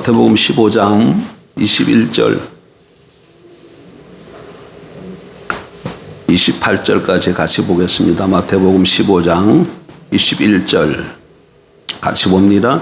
마태복음 15장 21절 28절까지 같이 보겠습니다. 마태복음 15장 21절 같이 봅니다.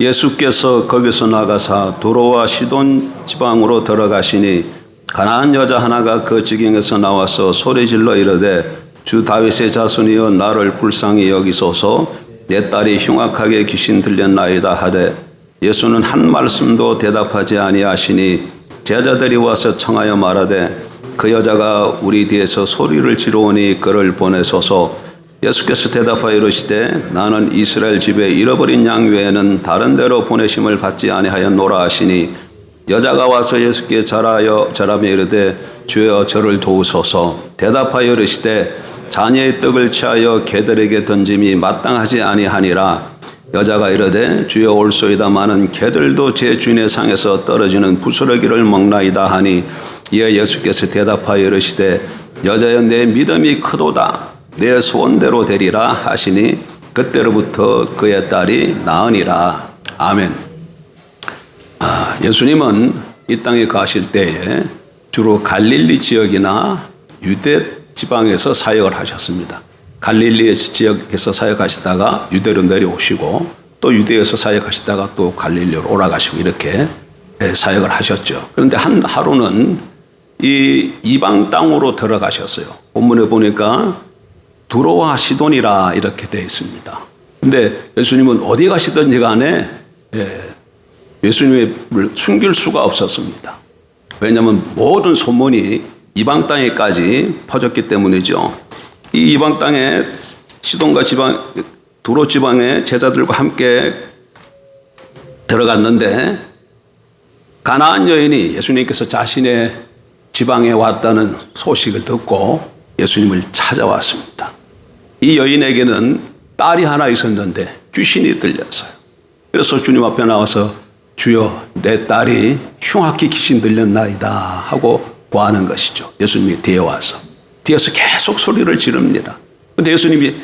예수께서 거기서 나가사 도로와 시돈 지방으로 들어가시니 가나안 여자 하나가 그 지경에서 나와서 소리질러 이르되 주 다윗의 자손이여 나를 불쌍히 여기소서 내 딸이 흉악하게 귀신 들렸나이다 하되 예수는 한 말씀도 대답하지 아니하시니 제자들이 와서 청하여 말하되 그 여자가 우리 뒤에서 소리를 지르오니 그를 보내소서. 예수께서 대답하여 이르시되 나는 이스라엘 집에 잃어버린 양 외에는 다른 데로 보내심을 받지 아니하였노라 하시니 여자가 와서 예수께 절하여 절하며 이르되 주여 저를 도우소서. 대답하여 이르시되 자녀의 떡을 취하여 개들에게 던짐이 마땅하지 아니하니라 여자가 이르되 주여 올소이다마는 개들도 제 주인의 상에서 떨어지는 부스러기를 먹나이다 하니 이에 예수께서 대답하여 이르시되 여자여 내 믿음이 크도다 내 소원대로 되리라 하시니 그때로부터 그의 딸이 나으니라 아멘. 아, 예수님은 이 땅에 가실 때에 주로 갈릴리 지역이나 유대 지방에서 사역을 하셨습니다. 갈릴리 지역에서 사역하시다가 유대로 내려오시고 또 유대에서 사역하시다가 또 갈릴리로 올라가시고 이렇게 사역을 하셨죠. 그런데 한 하루는 이 이방 땅으로 들어가셨어요. 본문에 보니까 두로와 시돈이라 이렇게 되어 있습니다. 근데 예수님은 어디 가시든지 간에 예수님을 숨길 수가 없었습니다. 왜냐하면 모든 소문이 이방 땅에까지 퍼졌기 때문이죠. 이 이방 땅에 시돈과 지방 두로 지방의 제자들과 함께 들어갔는데 가나안 여인이 예수님께서 자신의 지방에 왔다는 소식을 듣고 예수님을 찾아왔습니다. 이 여인에게는 딸이 하나 있었는데 귀신이 들렸어요. 그래서 주님 앞에 나와서 주여 내 딸이 흉악히 귀신 들렸나이다 하고 구하는 것이죠. 예수님이 뒤에 와서 뒤에서 계속 소리를 지릅니다. 근데 예수님이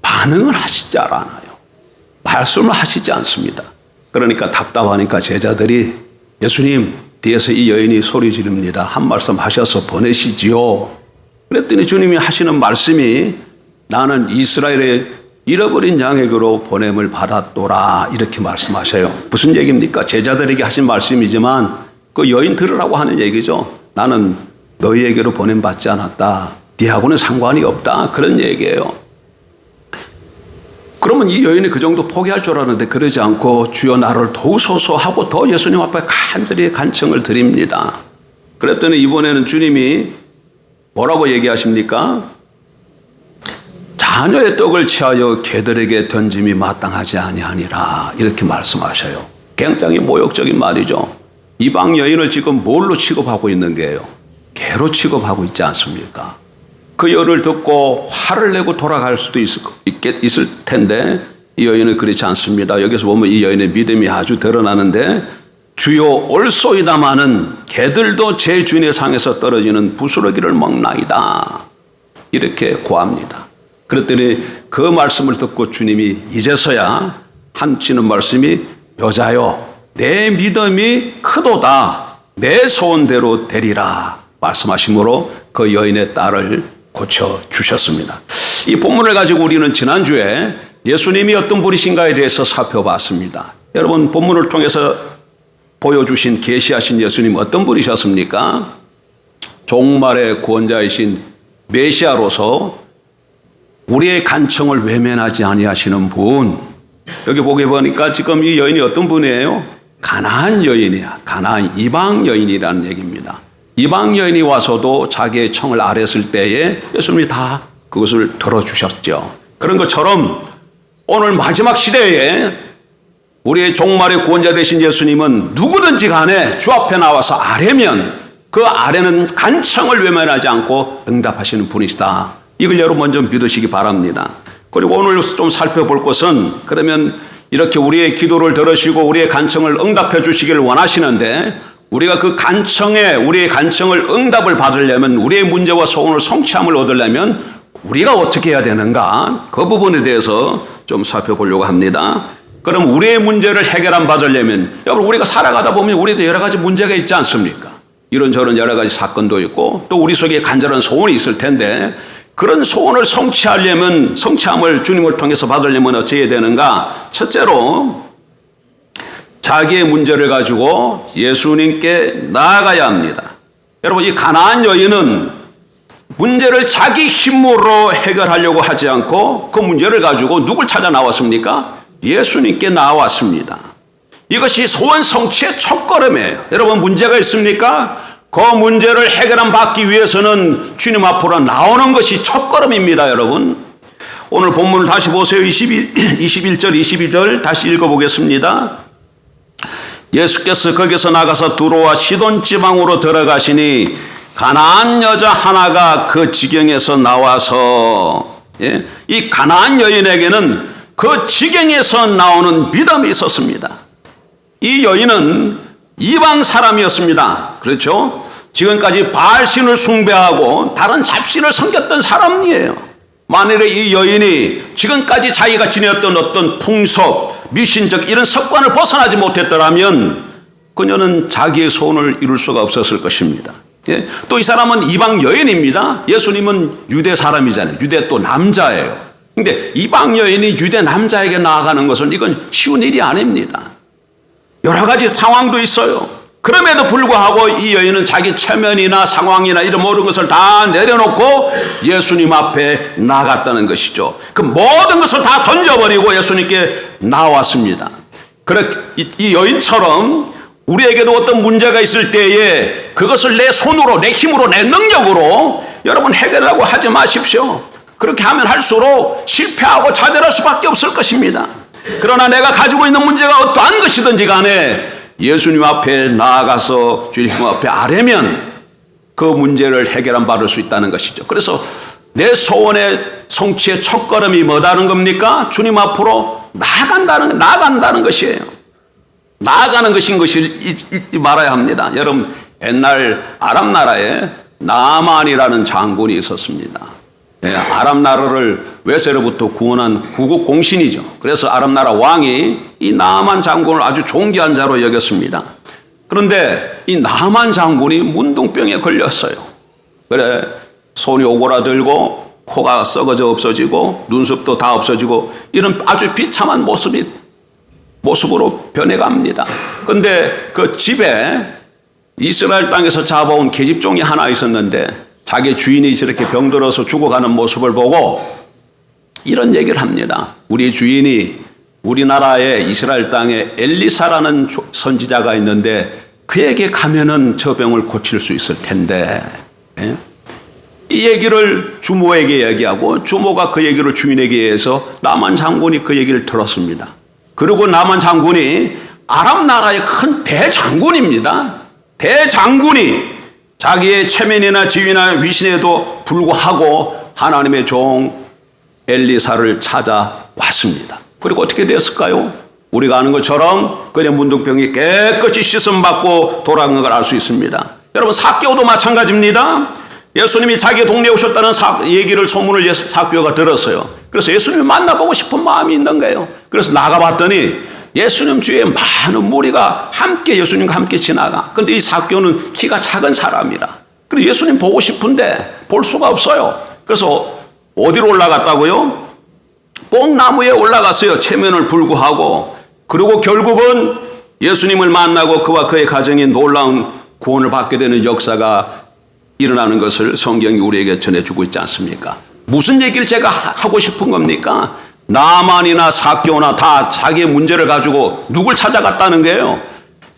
반응을 하시지 않아요. 말씀을 하시지 않습니다. 그러니까 답답하니까 제자들이 예수님 뒤에서 이 여인이 소리 지릅니다. 한 말씀 하셔서 보내시지요. 그랬더니 주님이 하시는 말씀이 나는 이스라엘의 잃어버린 양에게로 보냄을 받았도라 이렇게 말씀하셔요. 무슨 얘기입니까? 제자들에게 하신 말씀이지만 그 여인 들으라고 하는 얘기죠. 나는 너희에게로 보냄 받지 않았다. 네하고는 상관이 없다. 그런 얘기예요. 그러면 이 여인이 그 정도 포기할 줄 알았는데 그러지 않고 주여 나를 도우소서 하고 더 예수님 앞에 간절히 간청을 드립니다. 그랬더니 이번에는 주님이 뭐라고 얘기하십니까? 자녀의 떡을 취하여 개들에게 던짐이 마땅하지 아니하니라 이렇게 말씀하셔요. 굉장히 모욕적인 말이죠. 이방 여인을 지금 뭘로 취급하고 있는 게요? 개로 취급하고 있지 않습니까? 그 여를 듣고 화를 내고 돌아갈 수도 있을, 있겠, 있을 텐데 이 여인은 그렇지 않습니다. 여기서 보면 이 여인의 믿음이 아주 드러나는데 주요 올소이다마는 개들도 제 주인의 상에서 떨어지는 부스러기를 먹나이다. 이렇게 고합니다. 그랬더니 그 말씀을 듣고 주님이 이제서야 한치는 말씀이 여자요 내 믿음이 크도다 내 소원대로 되리라 말씀하심으로 그 여인의 딸을 고쳐 주셨습니다. 이 본문을 가지고 우리는 지난주에 예수님이 어떤 분이신가에 대해서 살펴봤습니다. 여러분 본문을 통해서 보여주신 계시하신 예수님 어떤 분이셨습니까? 종말의 구원자이신 메시아로서 우리의 간청을 외면하지 아니하시는 분. 여기 보게 보니까 지금 이 여인이 어떤 분이에요? 가나안 여인이야. 가나안 이방 여인이라는 얘기입니다. 이방 여인이 와서도 자기의 청을 아랬을 때에 예수님이 다 그것을 들어주셨죠. 그런 것처럼 오늘 마지막 시대에 우리의 종말의 구원자 되신 예수님은 누구든지 간에 주 앞에 나와서 아뢰면 그 아래는 간청을 외면하지 않고 응답하시는 분이시다. 이걸 여러분 먼저 믿으시기 바랍니다. 그리고 오늘 좀 살펴볼 것은 그러면 이렇게 우리의 기도를 들으시고 우리의 간청을 응답해 주시기를 원하시는데 우리가 그 간청에 우리의 간청을 응답을 받으려면 우리의 문제와 소원을 성취함을 얻으려면 우리가 어떻게 해야 되는가 그 부분에 대해서 좀 살펴보려고 합니다. 그럼 우리의 문제를 해결안 받으려면 여러분 우리가 살아가다 보면 우리도 여러 가지 문제가 있지 않습니까? 이런저런 여러 가지 사건도 있고 또 우리 속에 간절한 소원이 있을 텐데 그런 소원을 성취하려면 성취함을 주님을 통해서 받으려면 어찌 해야 되는가? 첫째로 자기의 문제를 가지고 예수님께 나아가야 합니다. 여러분 이 가나안 여인은 문제를 자기 힘으로 해결하려고 하지 않고 그 문제를 가지고 누굴 찾아 나왔습니까? 예수님께 나왔습니다. 이것이 소원 성취의 첫걸음이에요. 여러분 문제가 있습니까? 그 문제를 해결함 받기 위해서는 주님 앞으로 나오는 것이 첫걸음입니다, 여러분. 오늘 본문을 다시 보세요. 22, 21절, 22절 다시 읽어보겠습니다. 예수께서 거기서 나가서 두로와 시돈 지방으로 들어가시니 가나안 여자 하나가 그 지경에서 나와서 예? 이 가나안 여인에게는 그 지경에서 나오는 믿음이 있었습니다. 이 여인은 이방 사람이었습니다. 그렇죠? 지금까지 바알신을 숭배하고 다른 잡신을 섬겼던 사람이에요. 만일에 이 여인이 지금까지 자기가 지녔던 어떤 풍속, 미신적 이런 습관을 벗어나지 못했더라면 그녀는 자기의 소원을 이룰 수가 없었을 것입니다. 예? 또 이 사람은 이방 여인입니다. 예수님은 유대 사람이잖아요. 유대 또 남자예요. 근데 이방 여인이 유대 남자에게 나아가는 것은 이건 쉬운 일이 아닙니다. 여러 가지 상황도 있어요. 그럼에도 불구하고 이 여인은 자기 체면이나 상황이나 이런 모든 것을 다 내려놓고 예수님 앞에 나갔다는 것이죠. 그 모든 것을 다 던져버리고 예수님께 나왔습니다. 이 여인처럼 우리에게도 어떤 문제가 있을 때에 그것을 내 손으로, 내 힘으로, 내 능력으로 여러분 해결하고 하지 마십시오. 그렇게 하면 할수록 실패하고 좌절할 수밖에 없을 것입니다. 그러나 내가 가지고 있는 문제가 어떠한 것이든지 간에 예수님 앞에 나아가서 주님 앞에 아뢰면 그 문제를 해결한 받을 수 있다는 것이죠. 그래서 내 소원의 성취의 첫 걸음이 뭐다는 겁니까? 주님 앞으로 나아간다는, 나아간다는 것이에요. 나아가는 것인 것을 잊지 말아야 합니다. 여러분, 옛날 아랍 나라에 나만이라는 장군이 있었습니다. 예, 아랍 나라를 외세로부터 구원한 구국 공신이죠. 그래서 아랍 나라 왕이 이 나만 장군을 아주 존귀한 자로 여겼습니다. 그런데 이 나만 장군이 문둥병에 걸렸어요. 그래 손이 오그라들고 코가 썩어져 없어지고 눈썹도 다 없어지고 이런 아주 비참한 모습이 모습으로 변해갑니다. 근데 그 집에 이스라엘 땅에서 잡아온 계집종이 하나 있었는데 자기 주인이 저렇게 병들어서 죽어가는 모습을 보고 이런 얘기를 합니다. 우리 주인이 우리나라의 이스라엘 땅에 엘리사라는 선지자가 있는데 그에게 가면은 저 병을 고칠 수 있을 텐데. 예? 이 얘기를 주모에게 얘기하고 주모가 그 얘기를 주인에게 해서 남한 장군이 그 얘기를 들었습니다. 그리고 남한 장군이 아랍 나라의 큰 대장군입니다. 대장군이 자기의 체면이나 지위나 위신에도 불구하고 하나님의 종 엘리사를 찾아왔습니다. 그리고 어떻게 됐을까요? 우리가 아는 것처럼 그의 문둥병이 깨끗이 씻음 받고 돌아간 걸 알 수 있습니다. 여러분 사개오도 마찬가지입니다. 예수님이 자기 동네에 오셨다는 사, 얘기를 소문을 사개오가 들었어요. 그래서 예수님을 만나보고 싶은 마음이 있는 거예요. 그래서 나가봤더니 예수님 주위에 많은 무리가 함께 예수님과 함께 지나가. 근데 이 사교는 키가 작은 사람이라. 그래서 예수님 보고 싶은데 볼 수가 없어요. 그래서 어디로 올라갔다고요? 뽕나무에 올라갔어요. 체면을 불구하고. 그리고 결국은 예수님을 만나고 그와 그의 가정이 놀라운 구원을 받게 되는 역사가 일어나는 것을 성경이 우리에게 전해주고 있지 않습니까? 무슨 얘기를 제가 하고 싶은 겁니까? 나만이나 사교나 다 자기의 문제를 가지고 누굴 찾아갔다는 거예요?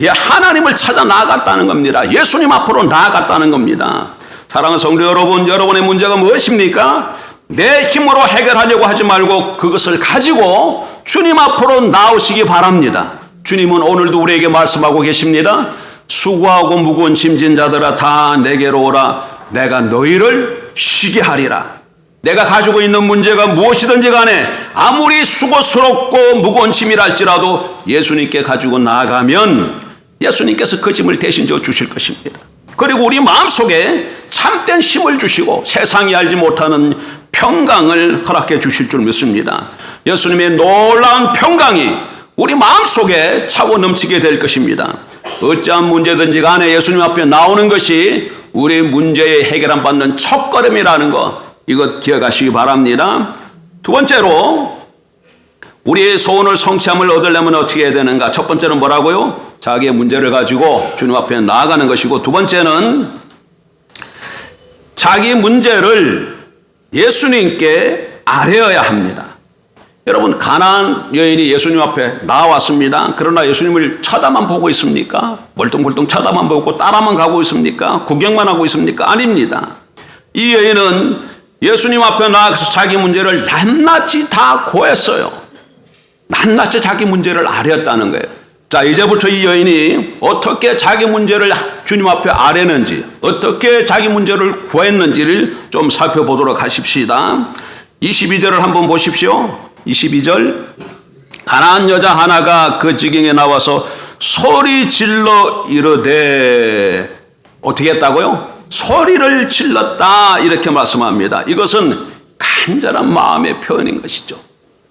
예, 하나님을 찾아 나아갔다는 겁니다. 예수님 앞으로 나아갔다는 겁니다. 사랑하는 성도 여러분, 여러분의 문제가 무엇입니까? 내 힘으로 해결하려고 하지 말고 그것을 가지고 주님 앞으로 나오시기 바랍니다. 주님은 오늘도 우리에게 말씀하고 계십니다. 수고하고 무거운 짐진 자들아 다 내게로 오라. 내가 너희를 쉬게 하리라. 내가 가지고 있는 문제가 무엇이든지 간에 아무리 수고스럽고 무거운 짐이랄지라도 예수님께 가지고 나아가면 예수님께서 그 짐을 대신 져 주실 것입니다. 그리고 우리 마음속에 참된 힘을 주시고 세상이 알지 못하는 평강을 허락해 주실 줄 믿습니다. 예수님의 놀라운 평강이 우리 마음속에 차고 넘치게 될 것입니다. 어떠한 문제든지 간에 예수님 앞에 나오는 것이 우리 문제의 해결안 받는 첫걸음이라는 것 이것 기억하시기 바랍니다. 두 번째로 우리의 소원을 성취함을 얻으려면 어떻게 해야 되는가? 첫 번째는 뭐라고요? 자기의 문제를 가지고 주님 앞에 나아가는 것이고 두 번째는 자기 문제를 예수님께 아뢰어야 합니다. 여러분 가나안 여인이 예수님 앞에 나왔습니다. 그러나 예수님을 쳐다만 보고 있습니까? 멀뚱멀뚱 쳐다만 보고 따라만 가고 있습니까? 구경만 하고 있습니까? 아닙니다. 이 여인은 예수님 앞에 나가서 자기 문제를 낱낱이 다 고했어요. 낱낱이 자기 문제를 아뢰었다는 거예요. 자, 이제부터 이 여인이 어떻게 자기 문제를 주님 앞에 아뢰는지, 어떻게 자기 문제를 구했는지를 좀 살펴보도록 하십시다. 22절을 한번 보십시오. 22절. 가난한 여자 하나가 그 지경에 나와서 소리 질러 이르되 어떻게 했다고요? 소리를 질렀다 이렇게 말씀합니다. 이것은 간절한 마음의 표현인 것이죠.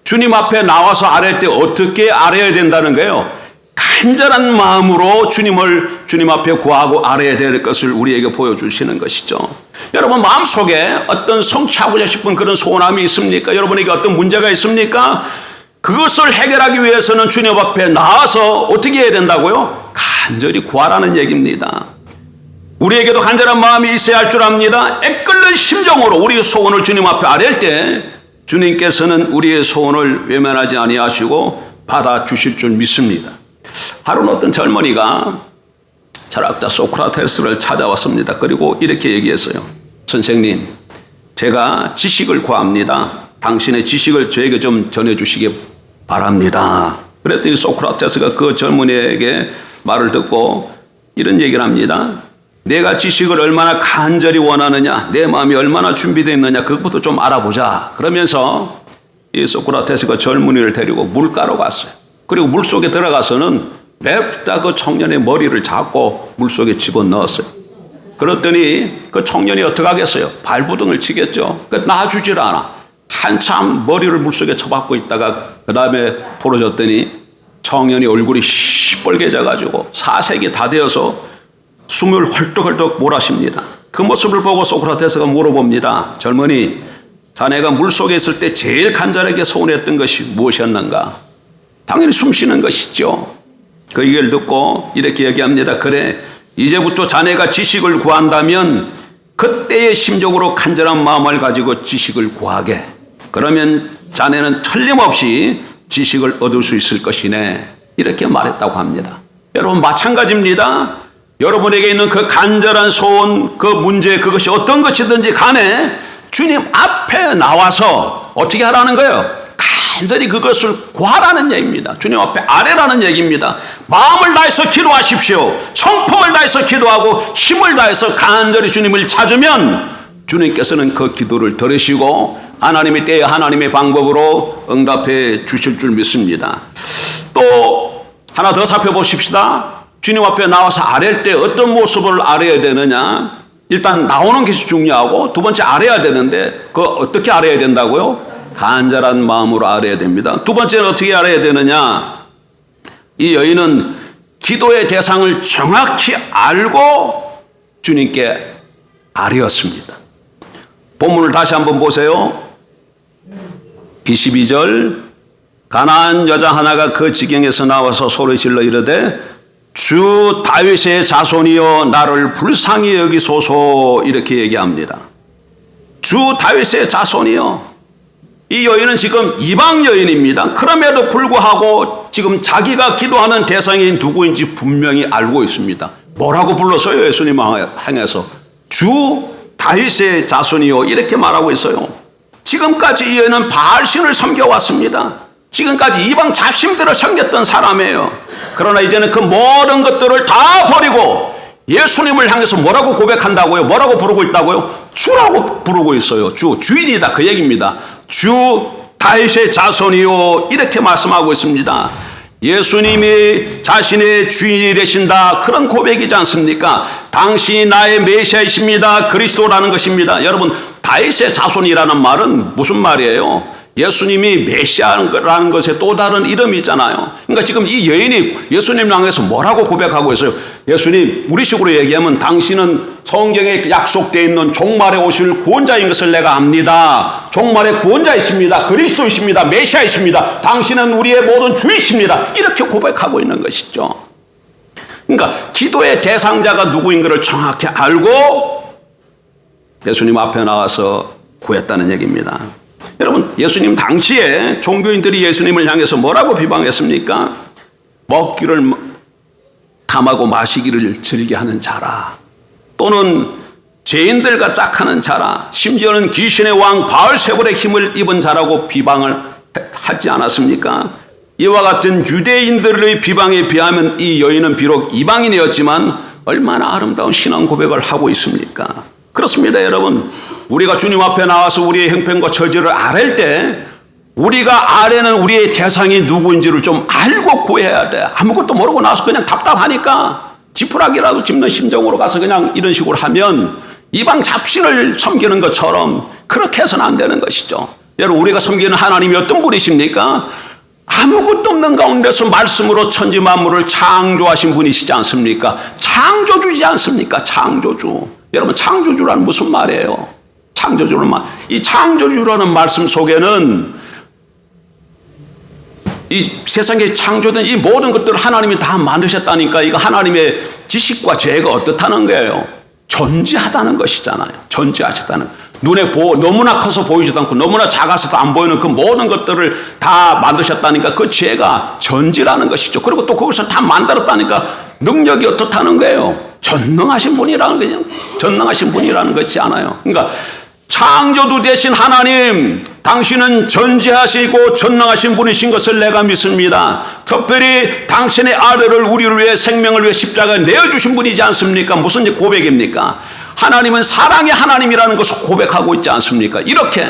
주님 앞에 나와서 아뢰 때 어떻게 아뢰야 된다는 거예요? 간절한 마음으로 주님을 주님 앞에 구하고 아뢰야 될 것을 우리에게 보여주시는 것이죠. 여러분 마음속에 어떤 성취하고자 싶은 그런 소원함이 있습니까? 여러분에게 어떤 문제가 있습니까? 그것을 해결하기 위해서는 주님 앞에 나와서 어떻게 해야 된다고요? 간절히 구하라는 얘기입니다. 우리에게도 간절한 마음이 있어야 할 줄 압니다. 애끓는 심정으로 우리 소원을 주님 앞에 아랠 때 주님께서는 우리의 소원을 외면하지 아니하시고 받아 주실 줄 믿습니다. 하루는 어떤 젊은이가 철학자 소크라테스를 찾아왔습니다. 그리고 이렇게 얘기했어요. 선생님, 제가 지식을 구합니다. 당신의 지식을 저에게 좀 전해주시기 바랍니다. 그랬더니 소크라테스가 그 젊은이에게 말을 듣고 이런 얘기를 합니다. 내가 지식을 얼마나 간절히 원하느냐, 내 마음이 얼마나 준비되어 있느냐, 그것부터 좀 알아보자. 그러면서 이 소크라테스가 젊은이를 데리고 물가로 갔어요. 그리고 물 속에 들어가서는 냅다 그 청년의 머리를 잡고 물 속에 집어 넣었어요. 그랬더니 그 청년이 어떻게 하겠어요? 발부등을 치겠죠. 그 놔주질 않아. 한참 머리를 물 속에 쳐박고 있다가 그 다음에 풀어졌더니 청년이 얼굴이 시뻘개져가지고 사색이 다 되어서 숨을 헐떡헐떡 몰아쉽니다. 그 모습을 보고 소크라테스가 물어봅니다. 젊은이, 자네가 물 속에 있을 때 제일 간절하게 소원했던 것이 무엇이었는가? 당연히 숨 쉬는 것이죠. 그 얘기를 듣고 이렇게 얘기합니다. 그래, 이제부터 자네가 지식을 구한다면 그때의 심적으로 간절한 마음을 가지고 지식을 구하게. 그러면 자네는 틀림없이 지식을 얻을 수 있을 것이네. 이렇게 말했다고 합니다. 여러분, 마찬가지입니다. 여러분에게 있는 그 간절한 소원, 그 문제, 그것이 어떤 것이든지 간에 주님 앞에 나와서 어떻게 하라는 거예요? 간절히 그것을 구하라는 얘기입니다. 주님 앞에 아래라는 얘기입니다. 마음을 다해서 기도하십시오. 성품을 다해서 기도하고 힘을 다해서 간절히 주님을 찾으면 주님께서는 그 기도를 들으시고 하나님의 때에 하나님의 방법으로 응답해 주실 줄 믿습니다. 또 하나 더 살펴보십시다. 주님 앞에 나와서 아랠 때 어떤 모습을 아뢰야 되느냐? 일단 나오는 것이 중요하고 두 번째 아뢰야 되는데 그 어떻게 아뢰야 된다고요? 간절한 마음으로 아뢰야 됩니다. 두 번째는 어떻게 아뢰야 되느냐? 이 여인은 기도의 대상을 정확히 알고 주님께 아뢰었습니다. 본문을 다시 한번 보세요. 22절 가나안 여자 하나가 그 지경에서 나와서 소리 질러 이르되 주 다윗의 자손이여 나를 불쌍히 여기소서 이렇게 얘기합니다. 주 다윗의 자손이여 이 여인은 지금 이방 여인입니다. 그럼에도 불구하고 지금 자기가 기도하는 대상이 누구인지 분명히 알고 있습니다. 뭐라고 불렀어요? 예수님 향해서 주 다윗의 자손이요 이렇게 말하고 있어요. 지금까지 이 여인은 바알신을 섬겨왔습니다. 지금까지 이방 잡신들을 섬겼던 사람이에요. 그러나 이제는 그 모든 것들을 다 버리고 예수님을 향해서 뭐라고 고백한다고요? 뭐라고 부르고 있다고요? 주라고 부르고 있어요. 주, 주인이다. 그 얘기입니다. 주 다윗의 자손이요. 이렇게 말씀하고 있습니다. 예수님이 자신의 주인이 되신다. 그런 고백이지 않습니까? 당신이 나의 메시아이십니다. 그리스도라는 것입니다. 여러분, 다윗의 자손이라는 말은 무슨 말이에요? 예수님이 메시아라는 것의 또 다른 이름이잖아요. 그러니까 지금 이 여인이 예수님 향해서 뭐라고 고백하고 있어요? 예수님, 우리식으로 얘기하면 당신은 성경에 약속되어 있는 종말에 오실 구원자인 것을 내가 압니다. 종말의 구원자이십니다. 그리스도이십니다. 메시아이십니다. 당신은 우리의 모든 주이십니다. 이렇게 고백하고 있는 것이죠. 그러니까 기도의 대상자가 누구인 것을 정확히 알고 예수님 앞에 나와서 구했다는 얘기입니다. 여러분, 예수님 당시에 종교인들이 예수님을 향해서 뭐라고 비방했습니까? 먹기를 탐하고 마시기를 즐겨 하는 자라. 또는 죄인들과 짝하는 자라. 심지어는 귀신의 왕 바알세불의 힘을 입은 자라고 비방을 하지 않았습니까? 이와 같은 유대인들의 비방에 비하면 이 여인은 비록 이방인이었지만 얼마나 아름다운 신앙 고백을 하고 있습니까? 그렇습니다, 여러분. 우리가 주님 앞에 나와서 우리의 형편과 처지를 아랠 때 우리가 아래는 우리의 대상이 누구인지를 좀 알고 구해야 돼. 아무것도 모르고 나서 그냥 답답하니까 지푸라기라도 짚는 심정으로 가서 그냥 이런 식으로 하면 이방 잡신을 섬기는 것처럼 그렇게 해서는 안 되는 것이죠. 여러분, 우리가 섬기는 하나님이 어떤 분이십니까? 아무것도 없는 가운데서 말씀으로 천지 만물을 창조하신 분이시지 않습니까? 창조주지 않습니까? 창조주. 여러분, 창조주란 무슨 말이에요? 창조주는 말. 이 창조주라는 말씀 속에는 이 세상에 창조된 이 모든 것들을 하나님이 다 만드셨다니까 이거 하나님의 지식과 죄가 어떻다는 거예요? 존재하다는 것이잖아요. 존재하셨다는. 눈에 보, 너무나 커서 보이지도 않고 너무나 작아서도 안 보이는 그 모든 것들을 다 만드셨다니까 그 죄가 전지라는 것이죠. 그리고 또 그것을 다 만들었다니까 능력이 어떻다는 거예요? 전능하신 분이라는 거죠. 전능하신 분이라는 것이 않아요. 그러니까 창조주 대신 하나님, 당신은 전지하시고 전능하신 분이신 것을 내가 믿습니다. 특별히 당신의 아들을 우리를 위해 생명을 위해 십자가에 내어주신 분이지 않습니까? 무슨 고백입니까? 하나님은 사랑의 하나님이라는 것을 고백하고 있지 않습니까? 이렇게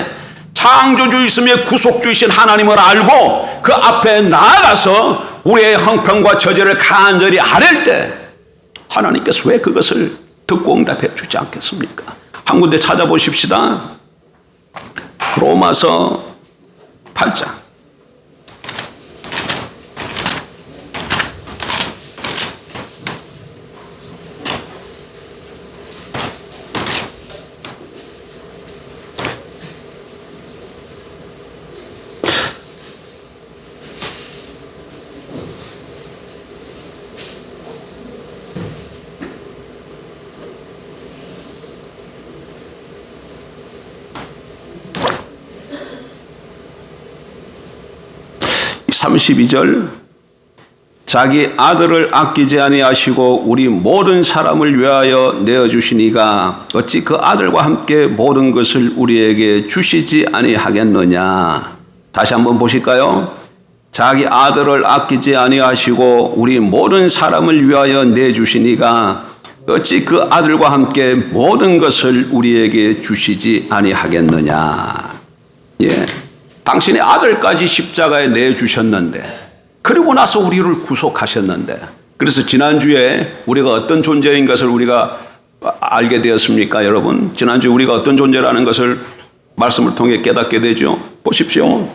창조주이심의 구속주이신 하나님을 알고 그 앞에 나아가서 우리의 형편과 저절을 간절히 아랠 때 하나님께서 왜 그것을 듣고 응답해 주지 않겠습니까? 한 군데 찾아보십시다. 로마서 8장. 삼십이 절 자기 아들을 아끼지 아니하시고 우리 모든 사람을 위하여 내어 주시니가 어찌 그 아들과 함께 모든 것을 우리에게 주시지 아니하겠느냐 다시 한번 보실까요? 자기 아들을 아끼지 아니하시고 우리 모든 사람을 위하여 내 주시니가 어찌 그 아들과 함께 모든 것을 우리에게 주시지 아니하겠느냐 예. 당신의 아들까지 십자가에 내주셨는데 그리고 나서 우리를 구속하셨는데 그래서 지난주에 우리가 어떤 존재인 것을 우리가 알게 되었습니까 여러분? 지난주에 우리가 어떤 존재라는 것을 말씀을 통해 깨닫게 되죠? 보십시오.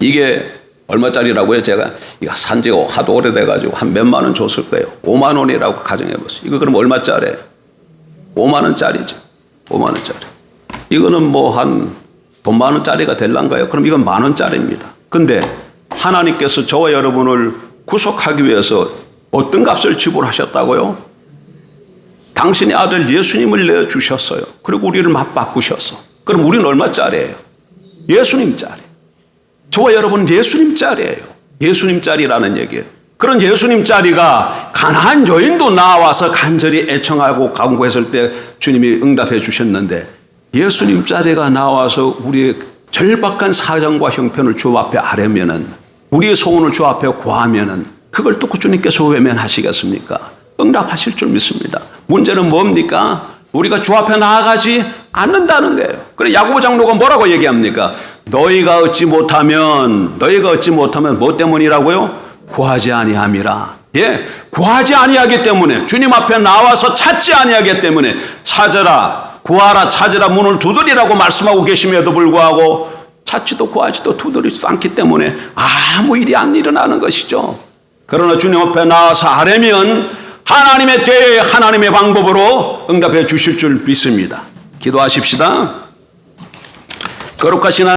이게 얼마짜리라고요? 제가 이거 산 지가 하도 오래돼 가지고 한 몇만 원 줬을 거예요. 5만 원이라고 가정해 보세요. 이거 그럼 얼마짜리? 5만 원짜리죠. 5만 원짜리. 이거는 뭐 한 돈 만 원짜리가 될란가요? 그럼 이건 만 원짜리입니다. 근데 하나님께서 저와 여러분을 구속하기 위해서 어떤 값을 지불하셨다고요? 당신의 아들 예수님을 내주셨어요. 그리고 우리를 맞바꾸셨어. 그럼 우리는 얼마짜리예요? 예수님짜리. 저와 여러분 예수님짜리예요. 예수님짜리라는 얘기예요. 그런 예수님짜리가 가난한 여인도 나와서 간절히 애청하고 강구했을 때 주님이 응답해 주셨는데 예수님 자리가 나와서 우리의 절박한 사정과 형편을 주 앞에 아뢰면은 우리의 소원을 주 앞에 구하면은 그걸 또 주님께서 외면하시겠습니까? 응답하실 줄 믿습니다. 문제는 뭡니까? 우리가 주 앞에 나아가지 않는다는 거예요. 그래 야고보 장로가 뭐라고 얘기합니까? 너희가 얻지 못하면 너희가 얻지 못하면 뭐 때문이라고요? 구하지 아니함이라. 예, 구하지 아니하기 때문에 주님 앞에 나와서 찾지 아니하기 때문에 찾아라 구하라 찾으라 문을 두드리라고 말씀하고 계심에도 불구하고 찾지도 구하지도 두드리지도 않기 때문에 아무 일이 안 일어나는 것이죠. 그러나 주님 앞에 나와서 하려면 하나님의 때에 하나님의 방법으로 응답해 주실 줄 믿습니다. 기도하십시다. 거룩하신